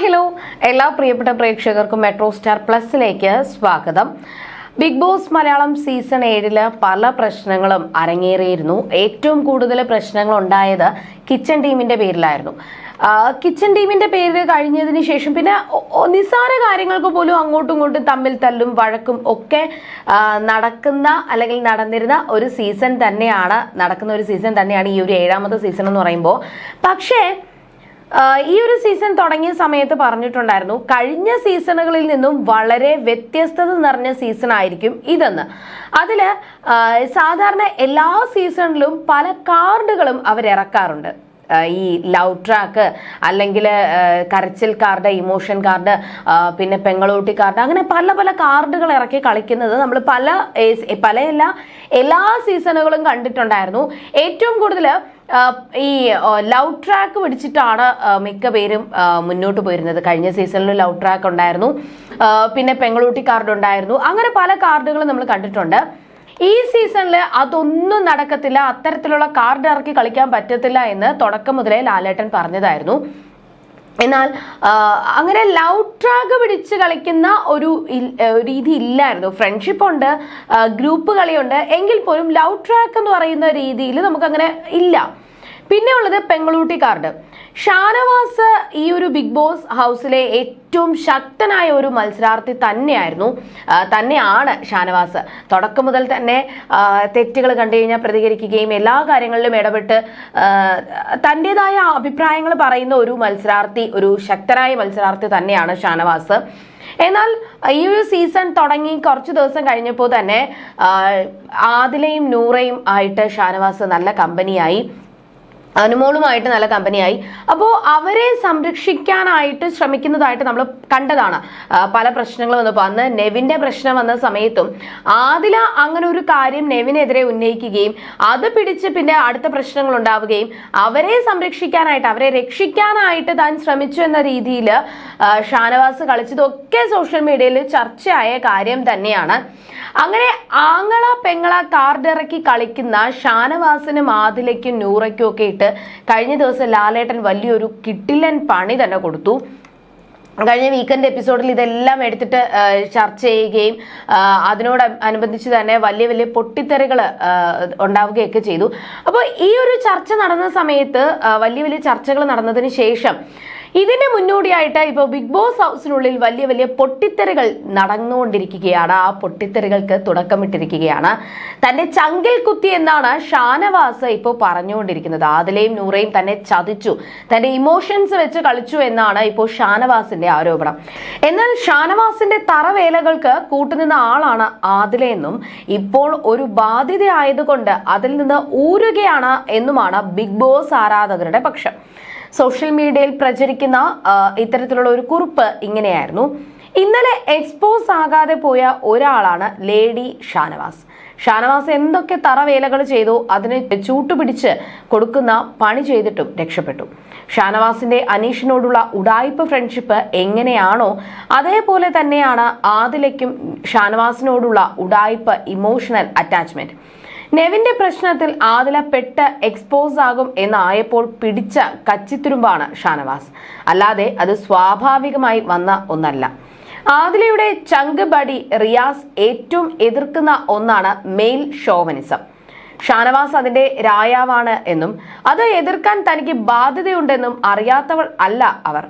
Hello. എല്ലാ പ്രിയപ്പെട്ട പ്രേക്ഷകർക്കും മെട്രോ സ്റ്റാർ പ്ലസിലേക്ക് സ്വാഗതം. ബിഗ് ബോസ് മലയാളം സീസൺ ഏഴിൽ പല പ്രശ്നങ്ങളും അരങ്ങേറിയിരുന്നു. ഏറ്റവും കൂടുതൽ പ്രശ്നങ്ങൾ ഉണ്ടായത് കിച്ചൺ ടീമിന്റെ പേരിലായിരുന്നു. കിച്ചൺ ടീമിന്റെ പേര് കഴിഞ്ഞതിന് ശേഷം പിന്നെ നിസ്സാര കാര്യങ്ങൾക്ക് പോലും അങ്ങോട്ടും ഇങ്ങോട്ടും തമ്മിൽ തല്ലും വഴക്കും ഒക്കെ നടക്കുന്ന അല്ലെങ്കിൽ നടന്നിരുന്ന ഒരു സീസൺ തന്നെയാണ് നടക്കുന്ന ഒരു സീസൺ തന്നെയാണ് ഈ ഒരു ഏഴാമത്തെ സീസൺ എന്ന് പറയുമ്പോൾ. പക്ഷേ ഈ ഒരു സീസൺ തുടങ്ങിയ സമയത്ത് പറഞ്ഞിട്ടുണ്ടായിരുന്നു കഴിഞ്ഞ സീസണുകളിൽ നിന്നും വളരെ വ്യത്യസ്തത നിറഞ്ഞ സീസൺ ആയിരിക്കും ഇതെന്ന്. അതിൽ സാധാരണ എല്ലാ സീസണിലും പല കാർഡുകളും അവർ ഇറക്കാറുണ്ട്. ഈ ലവ് ട്രാക്ക് അല്ലെങ്കിൽ കരച്ചിൽ കാർഡ് ഇമോഷൻ കാർഡ് പിന്നെ പെങ്ങളൂട്ടി കാർഡ് അങ്ങനെ പല പല കാർഡുകൾ ഇറക്കി കളിക്കുന്നത് നമ്മൾ പല പല പലയല്ല എല്ലാ സീസണുകളും കണ്ടിട്ടുണ്ടായിരുന്നു. ഏറ്റവും കൂടുതൽ ഈ ലവ് ട്രാക്ക് പിടിച്ചിട്ടാണ് മിക്ക പേരും മുന്നോട്ട് പോയിരുന്നത്. കഴിഞ്ഞ സീസണിൽ ലവ് ട്രാക്ക് ഉണ്ടായിരുന്നു. പിന്നെ പെങ്ങളൂട്ടി കാർഡ് ഉണ്ടായിരുന്നു. അങ്ങനെ പല കാർഡുകളും നമ്മൾ കണ്ടിട്ടുണ്ട്. ഈ സീസണിൽ അതൊന്നും നടക്കത്തില്ല. അത്തരത്തിലുള്ള കാർഡ് ഇറക്കി കളിക്കാൻ പറ്റത്തില്ല എന്ന് തുടക്കം മുതലേ ലാലേട്ടൻ പറഞ്ഞതായിരുന്നു. എന്നാൽ അങ്ങനെ ലവ് ട്രാക്ക് പിടിച്ച് കളിക്കുന്ന ഒരു രീതി ഇല്ലായിരുന്നു. ഫ്രണ്ട്ഷിപ്പ് ഉണ്ട് ഗ്രൂപ്പ് കളിയുണ്ട്. എങ്കിൽ പോലും ലവ് ട്രാക്ക് എന്ന് പറയുന്ന രീതിയിൽ നമുക്കങ്ങനെ ഇല്ല. പിന്നെ ഉള്ളത് പെങ്ങളൂട്ടി കാർഡ് ഷാനവാസ് ഈ ഒരു ബിഗ് ബോസ് ഹൗസിലെ ഏറ്റവും ശക്തനായ ഒരു മത്സരാർത്ഥി തന്നെയായിരുന്നു. തന്നെയാണ് ഷാനവാസ്. തുടക്കം മുതൽ തന്നെ തെറ്റുകൾ കണ്ടു കഴിഞ്ഞാൽ പ്രതികരിക്കുകയും എല്ലാ കാര്യങ്ങളിലും ഇടപെട്ട് തന്റെതായ അഭിപ്രായങ്ങൾ പറയുന്ന ഒരു മത്സരാർത്ഥി ഒരു ശക്തനായ മത്സരാർത്ഥി തന്നെയാണ് ഷാനവാസ്. എന്നാൽ ഈ ഒരു സീസൺ തുടങ്ങി കുറച്ച് ദിവസം കഴിഞ്ഞപ്പോൾ തന്നെ ആദിലയും നൂറയും ആയിട്ട് ഷാനവാസ് നല്ല കമ്പനിയായി. അനുമോളുമായിട്ട് നല്ല കമ്പനിയായി. അപ്പോൾ അവരെ സംരക്ഷിക്കാനായിട്ട് ശ്രമിക്കുന്നതായിട്ട് നമ്മൾ കണ്ടതാണ്. പല പ്രശ്നങ്ങൾ വന്നപ്പോൾ അന്ന് നെവിന്റെ പ്രശ്നം വന്ന സമയത്തും ആദില അങ്ങനെ ഒരു കാര്യം നെവിനെതിരെ ഉന്നയിക്കുകയും അത് പിടിച്ച് പിന്നെ അടുത്ത പ്രശ്നങ്ങൾ ഉണ്ടാവുകയും അവരെ സംരക്ഷിക്കാനായിട്ട് അവരെ രക്ഷിക്കാനായിട്ട് താൻ ശ്രമിച്ചു എന്ന രീതിയിൽ ഷാനവാസ് കളിച്ചതൊക്കെ സോഷ്യൽ മീഡിയയിൽ ചർച്ചയായ കാര്യം തന്നെയാണ്. അങ്ങനെ ആങ്ങള പെങ്ങള താർഡിറക്കി കളിക്കുന്ന ഷാനവാസിനും ആദിലയ്ക്കും നൂറയ്ക്കും ഒക്കെ ഇട്ട് കഴിഞ്ഞ ദിവസം ലാലേട്ടൻ വലിയൊരു കിട്ടിലൻ പണി തന്നെ കൊടുത്തു. കഴിഞ്ഞ വീക്കെൻഡ് എപ്പിസോഡിൽ ഇതെല്ലാം എടുത്തിട്ട് ചർച്ച ചെയ്യുകയും അതിനോട് അനുബന്ധിച്ച് തന്നെ വലിയ വലിയ പൊട്ടിത്തെറികൾ ഉണ്ടാവുകയൊക്കെ ചെയ്തു. അപ്പോൾ ഈ ഒരു ചർച്ച നടന്ന സമയത്ത് വലിയ വലിയ ചർച്ചകൾ നടന്നതിന് ശേഷം ഇതിന് മുന്നോടിയായിട്ട് ഇപ്പോൾ ബിഗ് ബോസ് ഹൗസിനുള്ളിൽ വലിയ വലിയ പൊട്ടിത്തെറികൾ നടന്നുകൊണ്ടിരിക്കുകയാണ്. ആ പൊട്ടിത്തെറികൾക്ക് തുടക്കമിട്ടിരിക്കുകയാണ്. തന്റെ ചങ്കിൽ കുത്തി എന്നാണ് ഷാനവാസ് ഇപ്പോൾ പറഞ്ഞുകൊണ്ടിരിക്കുന്നത്. ആദിലയും നൂറയും തന്നെ ചതിച്ചു. തന്റെ ഇമോഷൻസ് വെച്ച് കളിച്ചു എന്നാണ് ഇപ്പോൾ ഷാനവാസിന്റെ ആരോപണം. എന്നാൽ ഷാനവാസിന്റെ തറവേലകൾക്ക് കൂട്ടുനിന്ന ആളാണ് ആദിലയെന്നും ഇപ്പോൾ ഒരു ബാധ്യതയായതുകൊണ്ട് അതിൽ നിന്ന് ഊരുകയാണ് എന്നുമാണ് ബിഗ് ബോസ് ആരാധകരുടെ പക്ഷം. സോഷ്യൽ മീഡിയയിൽ പ്രചരിക്കുന്ന ഇത്തരത്തിലുള്ള ഒരു കുറിപ്പ് ഇങ്ങനെയായിരുന്നു. ഇന്നലെ എക്സ്പോസ് ആകാതെ പോയ ഒരാളാണ് ലേഡി ഷാനവാസ്. ഷാനവാസ് എന്തൊക്കെ തറവേലകൾ ചെയ്തോ അതിനെ ചൂട്ടുപിടിച്ച് കൊടുക്കുന്ന പണി ചെയ്തിട്ടും രക്ഷപ്പെട്ടു. ഷാനവാസിന്റെ അനീഷിനോടുള്ള ഉടായ്പ ഫ്രണ്ട്ഷിപ്പ് എങ്ങനെയാണോ അതേപോലെ തന്നെയാണ് ആദിലയ്ക്കും ഷാനവാസിനോടുള്ള ഉടായ്പ ഇമോഷണൽ അറ്റാച്ച്മെന്റ് നെവിന്റെ പ്രശ്നത്തിൽ ആദില പെട്ട് എക്സ്പോസ് ആകും എന്നായപ്പോൾ പിടിച്ച കച്ചിത്തുരുമ്പാണ് ഷാനവാസ്. അല്ലാതെ അത് സ്വാഭാവികമായി വന്ന ഒന്നല്ല. ആദിലയുടെ ചങ്ക് ബഡി റിയാസ് ഏറ്റവും എതിർക്കുന്ന ഒന്നാണ് മെയിൽ ഷോവനിസം. ഷാനവാസ് അതിന്റെ രായാവാണ് എന്നും അത് എതിർക്കാൻ തനിക്ക് ബാധ്യതയുണ്ടെന്നും അറിയാത്തവൾ അല്ല അവർ.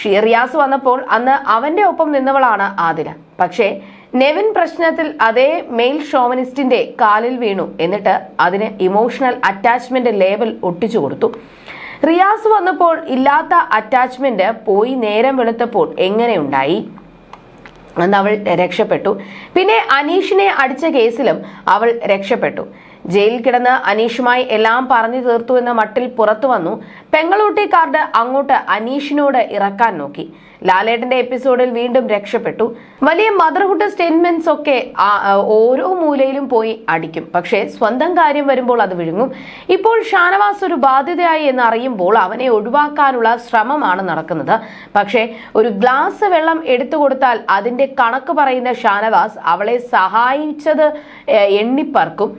ഷിയറിയാസ് വന്നപ്പോൾ അന്ന് അവന്റെ ഒപ്പം നിന്നവളാണ് ആദില. പക്ഷേ നെവിൻ പ്രശ്നത്തിൽ അതേ മെയിൽ ഷോവനിസ്റ്റിന്റെ കാലിൽ വീണു. എന്നിട്ട് അതിന് ഇമോഷണൽ അറ്റാച്ച്മെന്റ് ലേബൽ ഒട്ടിച്ചു കൊടുത്തു. റിയാസ് വന്നപ്പോൾ ഇല്ലാത്ത അറ്റാച്ച്മെന്റ് പോയി നേരം വെളുത്തപ്പോൾ എങ്ങനെയുണ്ടായി അന്ന് അവൾ രക്ഷപ്പെട്ടു. പിന്നെ അനീഷിനെ അടിച്ച കേസിലും അവൾ രക്ഷപ്പെട്ടു. ജയിലിൽ കിടന്ന് അനീഷുമായി എല്ലാം പറഞ്ഞു തീർത്തു എന്ന മട്ടിൽ പുറത്തു വന്നു. പെങ്ങളൂട്ടി കാർഡ് അങ്ങോട്ട് അനീഷിനോട് ഇറക്കാൻ നോക്കി. ലാലേട്ടന്റെ എപ്പിസോഡിൽ വീണ്ടും രക്ഷപ്പെട്ടു. വലിയ മദർഹുഡ് സ്റ്റേറ്റ്മെന്റ്സ് ഒക്കെ ഓരോ മൂലയിലും പോയി അടിക്കും. പക്ഷേ സ്വന്തം കാര്യം വരുമ്പോൾ അത് വിഴുങ്ങും. ഇപ്പോൾ ഷാനവാസ് ഒരു ബാധ്യതയായി എന്ന് അറിയുമ്പോൾ അവനെ ഒഴിവാക്കാനുള്ള ശ്രമമാണ് നടക്കുന്നത്. പക്ഷേ ഒരു ഗ്ലാസ് വെള്ളം എടുത്തു കൊടുത്താൽ അതിന്റെ കണക്ക് പറയുന്ന ഷാനവാസ് അവളെ സഹായിച്ചത് എണ്ണിപ്പറക്കും.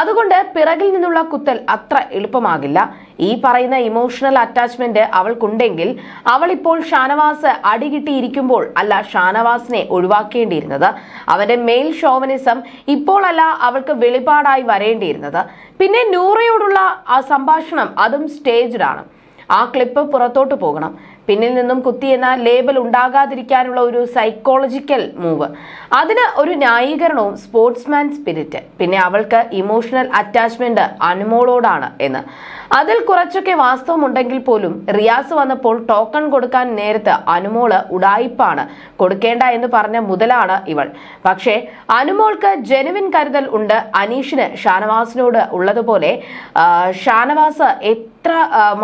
എണ്ണിപ്പറക്കും അതുകൊണ്ട് പിറകിൽ നിന്നുള്ള കുത്തൽ അത്ര എളുപ്പമാകില്ല. ഈ പറയുന്ന ഇമോഷണൽ അറ്റാച്ച്മെന്റ് അവൾക്കുണ്ടെങ്കിൽ അവൾ ഇപ്പോൾ ഷാനവാസ് അടികിട്ടിയിരിക്കുമ്പോൾ അല്ല ഷാനവാസിനെ ഒഴിവാക്കേണ്ടിയിരുന്നത്. അവന്റെ മെയിൽ ഷോവനിസം ഇപ്പോഴല്ല അവൾക്ക് വെളിപാടായി വരേണ്ടിയിരുന്നത്. പിന്നെ നൂറയോടുള്ള ആ സംഭാഷണം അതും സ്റ്റേജ്ഡാണ് ആ ക്ലിപ്പ് പുറത്തോട്ട് പോകണം. പിന്നിൽ നിന്നും കുത്തിയെന്ന ലേബൽ ഉണ്ടാകാതിരിക്കാനുള്ള ഒരു സൈക്കോളജിക്കൽ മൂവ് അതിന് ഒരു ന്യായീകരണവും സ്പോർട്സ്മാൻ സ്പിരിറ്റ് പിന്നെ അവൾക്ക് ഇമോഷണൽ അറ്റാച്ച്മെന്റ് അനുമോളോടാണ് എന്ന്. അതിൽ കുറച്ചൊക്കെ വാസ്തവമുണ്ടെങ്കിൽ പോലും റിയാസ് വന്നപ്പോൾ ടോക്കൺ കൊടുക്കാൻ നേരത്ത് അനുമോൾ ഉടായിപ്പാണ്. കൊടുക്കേണ്ട എന്ന് പറഞ്ഞ മുതലാണ് ഇവൾ. പക്ഷേ അനുമോൾക്ക് ജനുവിൻ കരുതൽ ഉണ്ട് അനീഷിന് ഷാനവാസിനോട് ഉള്ളതുപോലെ ഷാനവാസ് എത്ര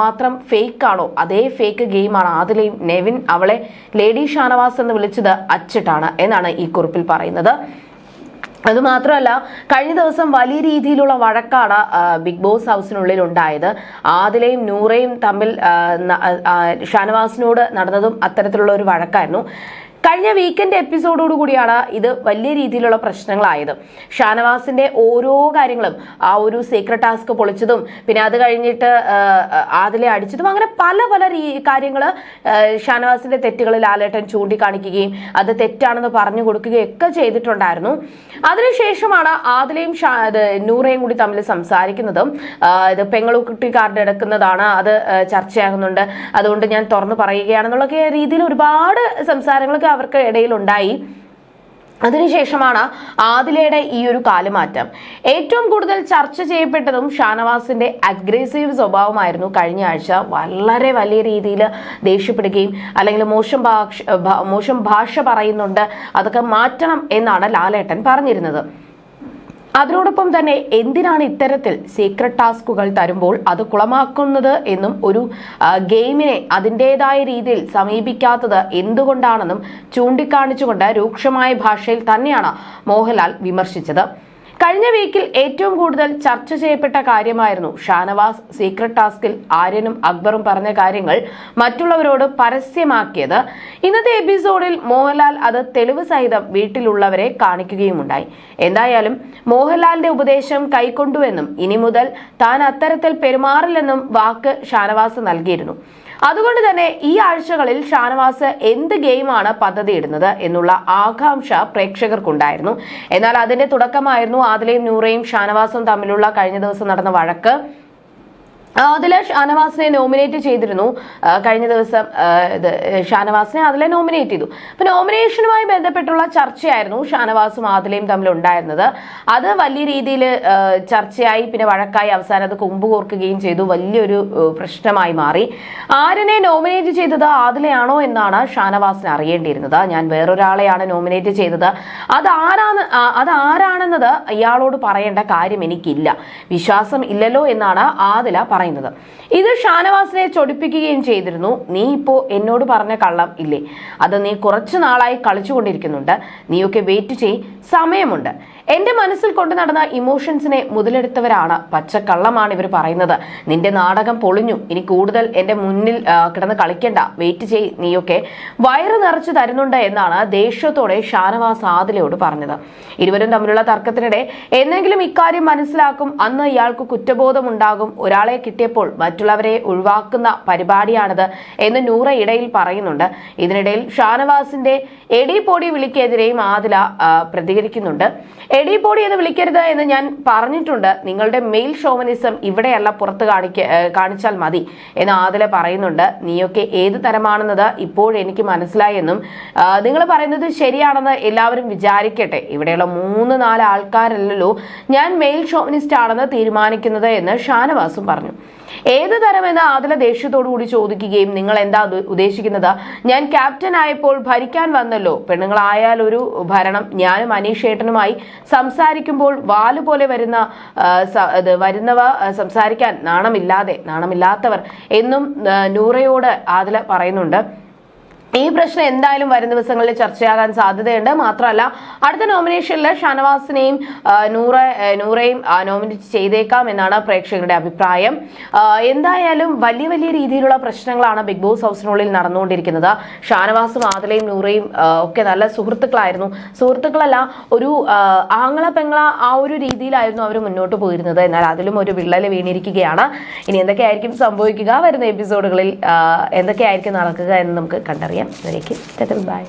മാത്രം ഫേക്ക് ആണോ അതേ ഫേക്ക് ഗെയിമാണ് ആദിലയും നെവിൻ അവളെ ലേഡി ഷാനവാസ് എന്ന് വിളിച്ചത് അച്ചിട്ടാണ് എന്നാണ് ഈ കുറിപ്പിൽ പറയുന്നത്. അതുമാത്രമല്ല കഴിഞ്ഞ ദിവസം വലിയ രീതിയിലുള്ള വഴക്കാണ് ബിഗ് ബോസ് ഹൗസിനുള്ളിൽ ഉണ്ടായത്. ആദിലയും നൂറയും തമ്മിൽ ഷാനവാസിനോട് നടന്നതും അത്തരത്തിലുള്ള ഒരു വഴക്കായിരുന്നു. കഴിഞ്ഞ വീക്കെൻഡ് എപ്പിസോഡോട് കൂടിയാണ് ഇത് വലിയ രീതിയിലുള്ള പ്രശ്നങ്ങളായത്. ഷാനവാസിന്റെ ഓരോ കാര്യങ്ങളും ആ ഒരു സീക്രട്ട് ടാസ്ക് പൊളിച്ചതും പിന്നെ അത് കഴിഞ്ഞിട്ട് ആതിലെ അടിച്ചതും അങ്ങനെ പല പല കാര്യങ്ങൾ ഷാനവാസിന്റെ തെറ്റുകൾ ലാലേട്ടൻ ചൂണ്ടിക്കാണിക്കുകയും അത് തെറ്റാണെന്ന് പറഞ്ഞു കൊടുക്കുകയും ഒക്കെ ചെയ്തിട്ടുണ്ടായിരുന്നു. അതിനുശേഷമാണ് ആദിലയും നൂറേയും കൂടി തമ്മിൽ സംസാരിക്കുന്നതും ഇത് പെങ്ങളുക്കുട്ടി കാർഡ് എടുക്കുന്നതാണ് അത് ചർച്ചയാകുന്നുണ്ട്. അതുകൊണ്ട് ഞാൻ തുറന്നു പറയുകയാണെന്നുള്ള രീതിയിൽ ഒരുപാട് സംസാരങ്ങളൊക്കെ അവർക്ക് ഇടയിൽ ഉണ്ടായി അതിനുശേഷമാണ് ആദിലയുടെ ഈ ഒരു കാലുമാറ്റം. ഏറ്റവും കൂടുതൽ ചർച്ച ചെയ്യപ്പെട്ടതും ഷാനവാസിന്റെ അഗ്രസീവ് സ്വഭാവമായിരുന്നു കഴിഞ്ഞ ആഴ്ച. വളരെ വലിയ രീതിയിൽ ദേഷ്യപ്പെടുകയും അല്ലെങ്കിൽ മോശം ഭാഷ മോശം ഭാഷ പറയുന്നുണ്ട്. അതൊക്കെ മാറ്റണം എന്നാണ് ലാലേട്ടൻ പറഞ്ഞിരുന്നത്. അതിനോടൊപ്പം തന്നെ എന്തിനാണ് ഇത്തരത്തിൽ സീക്രട്ട് ടാസ്കുകൾ തരുമ്പോൾ അത് കുളമാക്കുന്നത് എന്നും ഒരു ഗെയിമിനെ അതിന്റെതായ രീതിയിൽ സമീപിക്കാത്തത് എന്തുകൊണ്ടാണെന്നും ചൂണ്ടിക്കാണിച്ചുകൊണ്ട് രൂക്ഷമായ ഭാഷയിൽ തന്നെയാണ് മോഹൻലാൽ വിമർശിച്ചത്. കഴിഞ്ഞ വീക്കിൽ ഏറ്റവും കൂടുതൽ ചർച്ച ചെയ്യപ്പെട്ട കാര്യമായിരുന്നു ഷാനവാസ് സീക്രട്ട് ടാസ്കിൽ ആര്യനും അക്ബറും പറഞ്ഞ കാര്യങ്ങൾ മറ്റുള്ളവരോട് പരസ്യമാക്കിയത്. ഇന്നത്തെ എപ്പിസോഡിൽ മോഹൻലാൽ അത് തെളിവ് സഹിതം വീട്ടിലുള്ളവരെ കാണിക്കുകയുമുണ്ടായി. എന്തായാലും മോഹൻലാലിന്റെ ഉപദേശം കൈക്കൊണ്ടുവെന്നും ഇനി മുതൽ താൻ അത്തരത്തിൽ പെരുമാറില്ലെന്നും വാക്ക് ഷാനവാസ് നൽകിയിരുന്നു. അതുകൊണ്ട് തന്നെ ഈ ആഴ്ചകളിൽ ഷാനവാസ് എന്ത് ഗെയിമാണ് പദ്ധതി ഇടുന്നത് എന്നുള്ള ആകാംക്ഷ പ്രേക്ഷകർക്കുണ്ടായിരുന്നു. എന്നാൽ അതിന്റെ തുടക്കമായിരുന്നു ആദിലയും നൂറയും ഷാനവാസും തമ്മിലുള്ള കഴിഞ്ഞ ദിവസം നടന്ന വഴക്ക്. അതിൽ ഷാനവാസിനെ നോമിനേറ്റ് ചെയ്തിരുന്നു. കഴിഞ്ഞ ദിവസം ഇത് ഷാനവാസിനെ അതിലെ നോമിനേറ്റ് ചെയ്തു. അപ്പൊ നോമിനേഷനുമായി ബന്ധപ്പെട്ടുള്ള ചർച്ചയായിരുന്നു ഷാനവാസും ആദിലയും തമ്മിൽ ഉണ്ടായിരുന്നത്. അത് വലിയ രീതിയിൽ ചർച്ചയായി പിന്നെ വഴക്കായി അവസാനം അത് കൊമ്പ് കോർക്കുകയും ചെയ്തു. വലിയൊരു പ്രശ്നമായി മാറി. ആരിനെ നോമിനേറ്റ് ചെയ്തത് ആദിലയാണോ എന്നാണ് ഷാനവാസിന് അറിയേണ്ടിയിരുന്നത്. ഞാൻ വേറൊരാളെയാണ് നോമിനേറ്റ് ചെയ്തത്. അത് ആരാണ് അത് ആരാണെന്നത് ഇയാളോട് പറയേണ്ട കാര്യം എനിക്കില്ല. വിശ്വാസം ഇല്ലല്ലോ എന്നാണ് ആദില പറയുന്നത്. ഇത് ഷാനവാസിനെ ചൊടിപ്പിക്കുകയും ചെയ്തിരുന്നു. നീ ഇപ്പോൾ എന്നോട് പറഞ്ഞ കള്ളം ഇല്ലേ? അത് നീ കുറച്ചു നാളായി കളിച്ചുകൊണ്ടിരിക്കുന്നുണ്ട്. നീയൊക്കെ വെയിറ്റ് ചെയ് സമയമുണ്ട്. എന്റെ മനസ്സിൽ കൊണ്ടു നടന്ന ഇമോഷൻസിനെ മുതലെടുത്തവരാണ് പച്ചക്കള്ളമാണ് ഇവർ പറയുന്നത്. നിന്റെ നാടകം പൊളിഞ്ഞു. ഇനി കൂടുതൽ എന്റെ മുന്നിൽ കിടന്ന് കളിക്കണ്ട. വെയിറ്റ് ചെയ് നീയൊക്കെ വയറ് നിറച്ചു തരുന്നുണ്ട് എന്നാണ് ദേഷ്യത്തോടെ ഷാനവാസ് ആദിലയോട് പറഞ്ഞത്. ഇരുവരും തമ്മിലുള്ള തർക്കത്തിനിടെ എന്നെങ്കിലും ഇക്കാര്യം മനസ്സിലാക്കും. അന്ന് ഇയാൾക്ക് കുറ്റബോധമുണ്ടാകും. ഒരാളെ കിട്ടിയപ്പോൾ മറ്റുള്ളവരെ ഒഴിവാക്കുന്ന പരിപാടിയാണിത് എന്ന് നൂറ ഇടയിൽ പറയുന്നുണ്ട്. ഇതിനിടയിൽ ഷാനവാസിന്റെ എടി പൊടി വിളിക്കെതിരെയും ആദില പ്രതികരിക്കുന്നുണ്ട്. എടി പൊടി എന്ന് വിളിക്കരുത് എന്ന് ഞാൻ പറഞ്ഞിട്ടുണ്ട്. നിങ്ങളുടെ മെയിൽ ഷോമനിസം ഇവിടെയല്ല പുറത്ത് കാണിക്ക കാണിച്ചാൽ മതി എന്ന് ആദില പറയുന്നുണ്ട്. നീയൊക്കെ ഏത് തരമാണെന്നത് ഇപ്പോഴെനിക്ക് മനസ്സിലായെന്നും നിങ്ങൾ പറയുന്നത് ശരിയാണെന്ന് എല്ലാവരും വിചാരിക്കട്ടെ. ഇവിടെയുള്ള മൂന്ന് നാല് ആൾക്കാരല്ലല്ലോ ഞാൻ മെയിൽ ഷോമനിസ്റ്റ് ആണെന്ന് തീരുമാനിക്കുന്നത് എന്ന് ഷാനവാസും പറഞ്ഞു. ഏത് തരമെന്ന് ആദില ദേഷ്യത്തോടു കൂടി ചോദിക്കുകയും നിങ്ങൾ എന്താ ഉദ്ദേശിക്കുന്നത്? ഞാൻ ക്യാപ്റ്റൻ ആയപ്പോൾ ഭരിക്കാൻ വന്നല്ലോ. പെണ്ണുങ്ങളായാൽ ഒരു ഭരണം. ഞാനും അനീഷ് ഏട്ടനുമായി സംസാരിക്കുമ്പോൾ വാൽ പോലെ വരുന്ന വരുന്നവ സംസാരിക്കാൻ നാണമില്ലാതെ നാണമില്ലാത്തവർ എന്നും നൂറയോട് ആദില പറയുന്നുണ്ട്. ഈ പ്രശ്നം എന്തായാലും വരും ദിവസങ്ങളിൽ ചർച്ചയാകാൻ സാധ്യതയുണ്ട്. മാത്രമല്ല അടുത്ത നോമിനേഷനിൽ ഷാനവാസിനെയും നൂറ നൂറേയും നോമിനേറ്റ് ചെയ്തേക്കാം എന്നാണ് പ്രേക്ഷകരുടെ അഭിപ്രായം. എന്തായാലും വലിയ വലിയ രീതിയിലുള്ള പ്രശ്നങ്ങളാണ് ബിഗ് ബോസ് ഹൗസിനുള്ളിൽ നടന്നുകൊണ്ടിരിക്കുന്നത്. ഷാനവാസും ആദലയും നൂറയും ഒക്കെ നല്ല സുഹൃത്തുക്കളായിരുന്നു. സുഹൃത്തുക്കളല്ല ഒരു ആങ്ങള പെങ്ങള ആ ഒരു രീതിയിലായിരുന്നു അവർ മുന്നോട്ട് പോയിരുന്നത്. എന്നാൽ അതിലും ഒരു വിള്ളൽ വീണിരിക്കുകയാണ്. ഇനി എന്തൊക്കെയായിരിക്കും സംഭവിക്കുക വരുന്ന എപ്പിസോഡുകളിൽ എന്തൊക്കെയായിരിക്കും നടക്കുക എന്ന് നമുക്ക് കണ്ടറിയാം. അതിലേക്ക് ബൈ.